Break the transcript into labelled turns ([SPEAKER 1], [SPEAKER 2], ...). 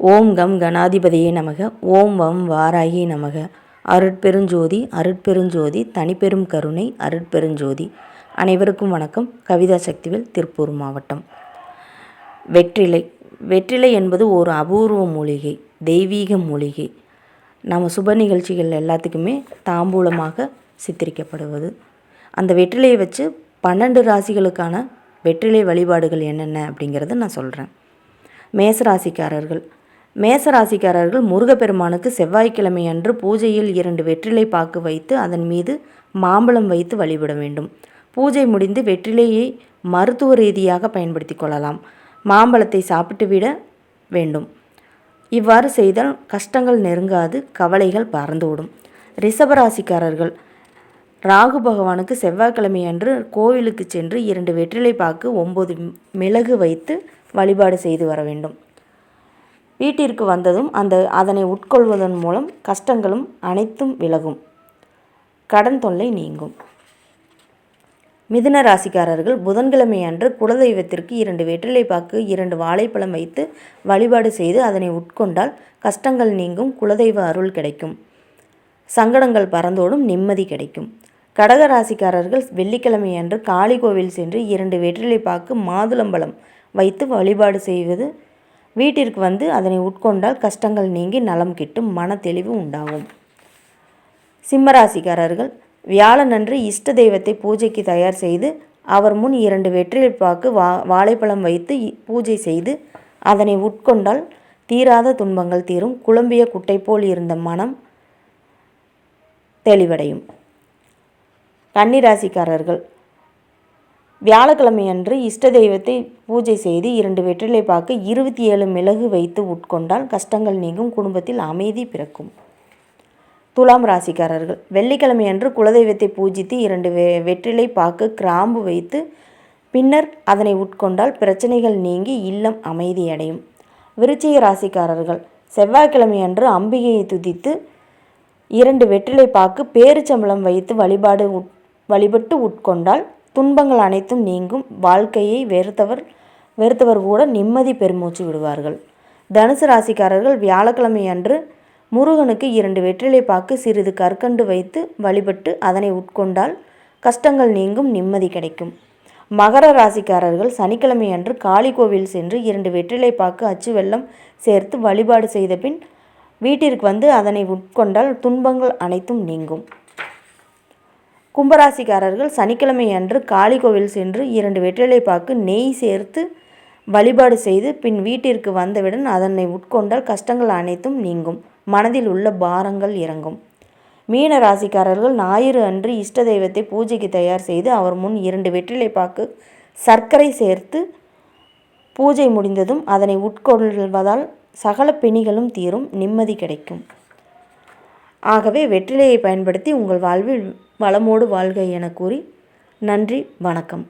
[SPEAKER 1] ஓம் come கணாதிபதியே நமக. ஓம் வம் வாராயி நமக. அருட்பெருஞ்சோதி அருட்பெருஞ்சோதி தனிப்பெரும் கருணை அருட்பெருஞ்சோதி. அனைவருக்கும் வணக்கம். கவிதா சக்திவேல் திருப்பூர் மாவட்டம். வெற்றிலை. வெற்றிலை என்பது ஒரு அபூர்வ மூலிகை தெய்வீக மூலிகை. நம்ம சுப நிகழ்ச்சிகள் எல்லாத்துக்குமே தாம்பூலமாக சித்தரிக்கப்படுவது. அந்த வெற்றிலையை வச்சு பன்னெண்டு ராசிகளுக்கான வெற்றிலை வழிபாடுகள் என்னென்ன அப்படிங்கிறத நான் சொல்கிறேன் மேசராசிக்காரர்கள் மேசராசிக்காரர்கள் முருகப்பெருமானுக்கு செவ்வாய்க்கிழமை அன்று பூஜையில் இரண்டு வெற்றிலை பாக்கு வைத்து அதன் மீது மாம்பழம் வைத்து வழிபட வேண்டும். பூஜை முடிந்து வெற்றிலையை மருத்துவ ரீதியாக பயன்படுத்தி கொள்ளலாம். மாம்பழத்தை சாப்பிட்டு விட வேண்டும். இவ்வாறு செய்தால் கஷ்டங்கள் நெருங்காது கவலைகள் பறந்துவிடும். ரிஷபராசிக்காரர்கள் ராகு பகவானுக்கு செவ்வாய்க்கிழமை அன்று கோவிலுக்கு சென்று இரண்டு வெற்றிலை பாக்கு ஒம்பது மிளகு வைத்து வழிபாடு செய்து வர வேண்டும். வீட்டிற்கு வந்ததும் அந்த அதனை உட்கொள்வதன் மூலம் கஷ்டங்களும் அனைத்தும் விலகும். கடன் தொல்லை நீங்கும். மிதுன ராசிக்காரர்கள் புதன்கிழமை அன்று குலதெய்வத்திற்கு இரண்டு வெற்றிலை பாக்கு இரண்டு வாழைப்பழம் வைத்து வழிபாடு செய்து அதனை உட்கொண்டால் கஷ்டங்கள் நீங்கும் குலதெய்வ அருள் கிடைக்கும். சங்கடங்கள் பறந்தோடும் நிம்மதி கிடைக்கும். கடக ராசிக்காரர்கள் வெள்ளிக்கிழமை அன்று காளி கோவில் சென்று இரண்டு வெற்றிலை பாக்கு மாதுளம்பழம் வைத்து வழிபாடு செய்வது வீட்டிற்கு வந்து அதனை உட்கொண்டால் கஷ்டங்கள் நீங்கி நலம் கிட்டும் மன தெளிவு உண்டாகும். சிம்மராசிக்காரர்கள் வியாழனன்று இஷ்ட தெய்வத்தை பூஜைக்கு தயார் செய்து அவர் முன் இரண்டு வெற்றில் பாக்கு வா வாழைப்பழம் வைத்து பூஜை செய்து அதனை உட்கொண்டால் தீராத துன்பங்கள் தீரும் குழம்பிய குட்டை போல் இருந்த மனம் தெளிவடையும். கன்னிராசிக்காரர்கள் வியாழக்கிழமையன்று இஷ்ட தெய்வத்தை பூஜை செய்து இரண்டு வெற்றிலை பாக்கு இருபத்தி ஏழு மிளகு வைத்து உட்கொண்டால் கஷ்டங்கள் நீங்கும் குடும்பத்தில் அமைதி பிறக்கும். துலாம் ராசிக்காரர்கள் வெள்ளிக்கிழமையன்று குலதெய்வத்தை பூஜித்து இரண்டு வெ வெற்றிலை பாக்கு கிராம்பு வைத்து பின்னர் அதனை உட்கொண்டால் பிரச்சனைகள் நீங்கி இல்லம் அமைதியடையும். விருச்சிக ராசிக்காரர்கள் செவ்வாய்க்கிழமையன்று அம்பிகையை துதித்து இரண்டு வெற்றிலை பாக்கு பேரிச்சம்பளம் வைத்து வழிபாடு உட் வழிபட்டு உட்கொண்டால் துன்பங்கள் அனைத்தும் நீங்கும். வாழ்க்கையை வெறுத்தவர் வெறுத்தவர் கூட நிம்மதி பெருமூச்சு விடுவார்கள். தனுசு ராசிக்காரர்கள் வியாழக்கிழமை அன்று முருகனுக்கு இரண்டு வெற்றிலை பாக்கு சிறிது கற்கண்டு வைத்து வழிபட்டு அதனை உட்கொண்டால் கஷ்டங்கள் நீங்கும் நிம்மதி கிடைக்கும். மகர ராசிக்காரர்கள் சனிக்கிழமை அன்று காளி கோவில் சென்று இரண்டு வெற்றிலை பாக்கு அச்சு வெள்ளம் சேர்த்து வழிபாடு செய்த பின் வீட்டிற்கு வந்து அதனை உட்கொண்டால் துன்பங்கள் அனைத்தும் நீங்கும். கும்பராசிக்காரர்கள் சனிக்கிழமை அன்று காளி கோவில் சென்று இரண்டு வெற்றிலை பாக்கு நெய் சேர்த்து வழிபாடு செய்து பின் வீட்டிற்கு வந்தவுடன் அதனை உட்கொண்டால் கஷ்டங்கள் அனைத்தும் நீங்கும். மனதில் உள்ள பாரங்கள் இறங்கும். மீன ராசிக்காரர்கள் ஞாயிறு அன்று இஷ்ட தெய்வத்தை பூஜைக்கு தயார் செய்து அவர் முன் இரண்டு வெற்றிலை பாக்கு சர்க்கரை சேர்த்து பூஜை முடிந்ததும் அதனை உட்கொள்வதால் சகல பிணிகளும் தீரும். நிம்மதி கிடைக்கும். ஆகவே வெற்றிலையை பயன்படுத்தி உங்கள் வாழ்வில் வளமோடு வாழ்க என கூறி நன்றி வணக்கம்.